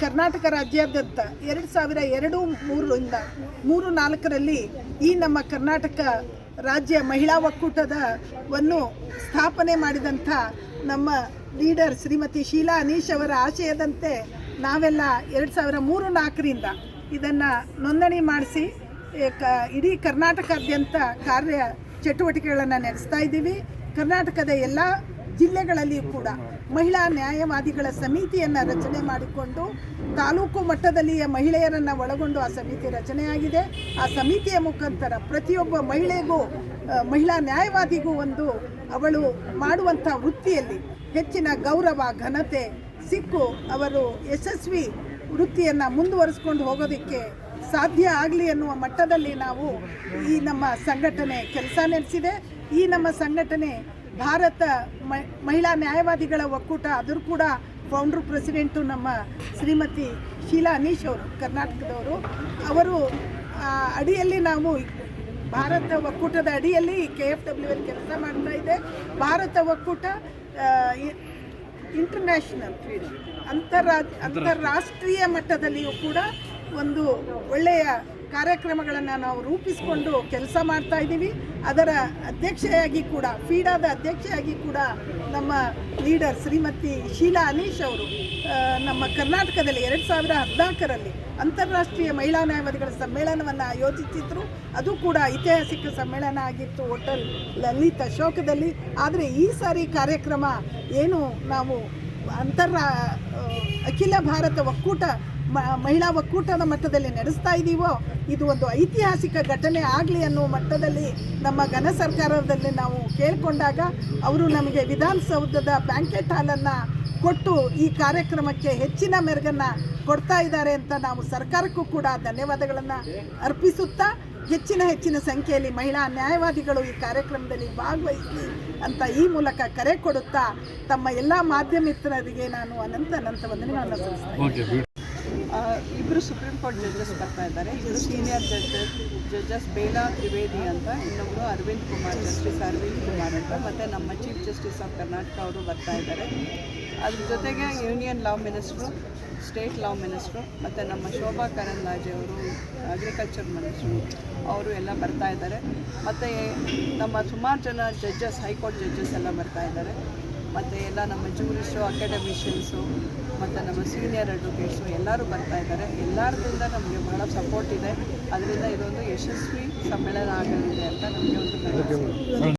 ಕರ್ನಾಟಕ ರಾಜ್ಯಾದ್ಯಂತ ಎರಡು ಸಾವಿರ ಎರಡು ಮೂರರಿಂದ ಮೂರು ನಾಲ್ಕರಲ್ಲಿ ಈ ನಮ್ಮ ಕರ್ನಾಟಕ ರಾಜ್ಯ ಮಹಿಳಾ ಒಕ್ಕೂಟದ ವನ್ನು ಸ್ಥಾಪನೆ ಮಾಡಿದಂಥ ನಮ್ಮ ಲೀಡರ್ ಶ್ರೀಮತಿ ಶೀಲಾ ಅನೀಶ್ ಅವರ ಆಶಯದಂತೆ ನಾವೆಲ್ಲ ಎರಡು ಸಾವಿರ ಮೂರು ನಾಲ್ಕರಿಂದ ಇದನ್ನು ನೋಂದಣಿ ಮಾಡಿಸಿ ಕ ಇಡೀ ಕರ್ನಾಟಕಾದ್ಯಂತ ಕಾರ್ಯ ಚಟುವಟಿಕೆಗಳನ್ನು ನಡೆಸ್ತಾ ಇದ್ದೀವಿ. ಕರ್ನಾಟಕದ ಎಲ್ಲ ಜಿಲ್ಲೆಗಳಲ್ಲಿಯೂ ಕೂಡ ಮಹಿಳಾ ನ್ಯಾಯವಾದಿಗಳ ಸಮಿತಿಯನ್ನು ರಚನೆ ಮಾಡಿಕೊಂಡು ತಾಲೂಕು ಮಟ್ಟದಲ್ಲಿಯ ಮಹಿಳೆಯರನ್ನು ಒಳಗೊಂಡು ಆ ಸಮಿತಿ ರಚನೆಯಾಗಿದೆ. ಆ ಸಮಿತಿಯ ಮುಖಾಂತರ ಪ್ರತಿಯೊಬ್ಬ ಮಹಿಳೆಗೂ ಮಹಿಳಾ ನ್ಯಾಯವಾದಿಗೂ ಒಂದು ಅವಳು ಮಾಡುವಂಥ ವೃತ್ತಿಯಲ್ಲಿ ಹೆಚ್ಚಿನ ಗೌರವ, ಘನತೆ, ಸಿಕ್ಕು, ಅವರು ಯಶಸ್ವಿ ವೃತ್ತಿಯನ್ನು ಮುಂದುವರಿಸ್ಕೊಂಡು ಹೋಗೋದಕ್ಕೆ ಸಾಧ್ಯ ಆಗಲಿ ಅನ್ನುವ ಮಟ್ಟದಲ್ಲಿ ನಾವು ಈ ನಮ್ಮ ಸಂಘಟನೆ ಕೆಲಸ ನಡೆಸಿದೆ. ಈ ನಮ್ಮ ಸಂಘಟನೆ ಭಾರತ ಮಹಿಳಾ ನ್ಯಾಯವಾದಿಗಳ ಒಕ್ಕೂಟ ಅದರ ಕೂಡ ಫೌಂಡ್ರು ಪ್ರೆಸಿಡೆಂಟು ನಮ್ಮ ಶ್ರೀಮತಿ ಶೀಲಾ ಅನೀಶ್ ಅವರು, ಕರ್ನಾಟಕದವರು. ಅವರು ಅಡಿಯಲ್ಲಿ ನಾವು ಭಾರತ ಒಕ್ಕೂಟದ ಅಡಿಯಲ್ಲಿ ಕೆ ಎಫ್ ಡಬ್ಲ್ಯೂ ಎಲ್ ಕೆಲಸ ಮಾಡ್ತಾ ಇದೆ. ಭಾರತ ಒಕ್ಕೂಟ ಇಂಟರ್ನ್ಯಾಷನಲ್ ಅಂತಾರಾಜ್ ಅಂತಾರಾಷ್ಟ್ರೀಯ ಮಟ್ಟದಲ್ಲಿಯೂ ಕೂಡ ಒಂದು ಒಳ್ಳೆಯ ಕಾರ್ಯಕ್ರಮಗಳನ್ನು ನಾವು ರೂಪಿಸಿಕೊಂಡು ಕೆಲಸ ಮಾಡ್ತಾ ಇದ್ದೀವಿ. ಅದರ ಅಧ್ಯಕ್ಷೆಯಾಗಿ ಕೂಡ, ಫೀಡಾದ ಅಧ್ಯಕ್ಷೆಯಾಗಿ ಕೂಡ ನಮ್ಮ ಲೀಡರ್ ಶ್ರೀಮತಿ ಶೀಲಾ ಅನೀಶ್ ಅವರು ನಮ್ಮ ಕರ್ನಾಟಕದಲ್ಲಿ ಎರಡು ಸಾವಿರ ಹದಿನಾಲ್ಕರಲ್ಲಿ ಅಂತಾರಾಷ್ಟ್ರೀಯ ಮಹಿಳಾ ನ್ಯಾಯವಾದಿಗಳ ಸಮ್ಮೇಳನವನ್ನು ಆಯೋಜಿಸಿದ್ರು. ಅದು ಕೂಡ ಐತಿಹಾಸಿಕ ಸಮ್ಮೇಳನ ಆಗಿತ್ತು ಹೋಟೆಲ್ ಲಲಿತ ಅಶೋಕದಲ್ಲಿ. ಆದರೆ ಈ ಸಾರಿ ಕಾರ್ಯಕ್ರಮ ಏನು ನಾವು ಅಂತರ ಅಖಿಲ ಭಾರತ ಒಕ್ಕೂಟ ಮಹಿಳಾ ಒಕ್ಕೂಟದ ಮಟ್ಟದಲ್ಲಿ ನಡೆಸ್ತಾ ಇದ್ದೀವೋ ಇದು ಒಂದು ಐತಿಹಾಸಿಕ ಘಟನೆ ಆಗಲಿ ಅನ್ನೋ ಮಟ್ಟದಲ್ಲಿ ನಮ್ಮ ಘನ ಸರ್ಕಾರದಲ್ಲಿ ನಾವು ಕೇಳಿಕೊಂಡಾಗ ಅವರು ನಮಗೆ ವಿಧಾನಸೌಧದ ಬ್ಯಾಂಕೆಟ್ ಹಾಲನ್ನು ಕೊಟ್ಟು ಈ ಕಾರ್ಯಕ್ರಮಕ್ಕೆ ಹೆಚ್ಚಿನ ಮೆರುಗನ್ನು ಕೊಡ್ತಾ ಇದ್ದಾರೆ ಅಂತ ನಾವು ಸರ್ಕಾರಕ್ಕೂ ಕೂಡ ಧನ್ಯವಾದಗಳನ್ನು ಅರ್ಪಿಸುತ್ತಾ ಹೆಚ್ಚಿನ ಹೆಚ್ಚಿನ ಸಂಖ್ಯೆಯಲ್ಲಿ ಮಹಿಳಾ ನ್ಯಾಯವಾದಿಗಳು ಈ ಕಾರ್ಯಕ್ರಮದಲ್ಲಿ ಭಾಗವಹಿಸಿ ಅಂತ ಈ ಮೂಲಕ ಕರೆ ಕೊಡುತ್ತಾ ತಮ್ಮ ಎಲ್ಲ ಮಾಧ್ಯಮಿತ್ರರಿಗೆ ನಾನು ಅನಂತ ಅನಂತ ವಂದನೆಗಳನ್ನು ಸಲ್ಲಿಸ್ತೇನೆ ಇಬ್ಬರು ಸುಪ್ರೀಂ ಕೋರ್ಟ್ ಜಡ್ಜಸ್ ಬರ್ತಾ ಇದ್ದಾರೆ. ಇಬ್ಬರು senior judges judges Bela Trivedi ಅಂತ ಇನ್ನೊಬ್ಬರು ಅರವಿಂದ್ ಕುಮಾರ್ ಜಸ್ಟಿಸ್ ಅರವಿಂದ್ ಕುಮಾರ್ ಅಂತ, ಮತ್ತು ನಮ್ಮ ಚೀಫ್ ಜಸ್ಟಿಸ್ ಆಫ್ ಕರ್ನಾಟಕ ಅವರು ಬರ್ತಾ ಇದ್ದಾರೆ. ಅದ್ರ ಜೊತೆಗೆ union law minister state law minister ಮತ್ತು ನಮ್ಮ ಶೋಭಾ ಕರಂದ್ಲಾಜೆ ಅವರು ಅಗ್ರಿಕಲ್ಚರ್ ಮಿನಿಸ್ಟ್ರು ಅವರು ಎಲ್ಲ ಬರ್ತಾ ಇದ್ದಾರೆ. ಮತ್ತು ನಮ್ಮ ಸುಮಾರು ಜನ ಜಡ್ಜಸ್ ಹೈಕೋರ್ಟ್ ಜಡ್ಜಸ್ ಎಲ್ಲ ಬರ್ತಾ ಇದ್ದಾರೆ. ಎಲ್ಲ ನಮ್ಮ ಜೂರಿಸ್ಟು ಅಕಾಡೆಮಿಷಿಯನ್ಸು, ಮತ್ತು ನಮ್ಮ ಸೀನಿಯರ್ ಅಡ್ವೊಕೇಟ್ಸು ಎಲ್ಲರೂ ಬರ್ತಾ ಇದ್ದಾರೆ ಎಲ್ಲರದಿಂದ ನಮಗೆ ಬಹಳ ಸಪೋರ್ಟ್ ಇದೆ ಅದರಿಂದ ಇದೊಂದು ಯಶಸ್ವಿ ಸಮ್ಮೇಳನ ಆಗಲಿದೆ ಅಂತ ನಮಗೆ ಒಂದು.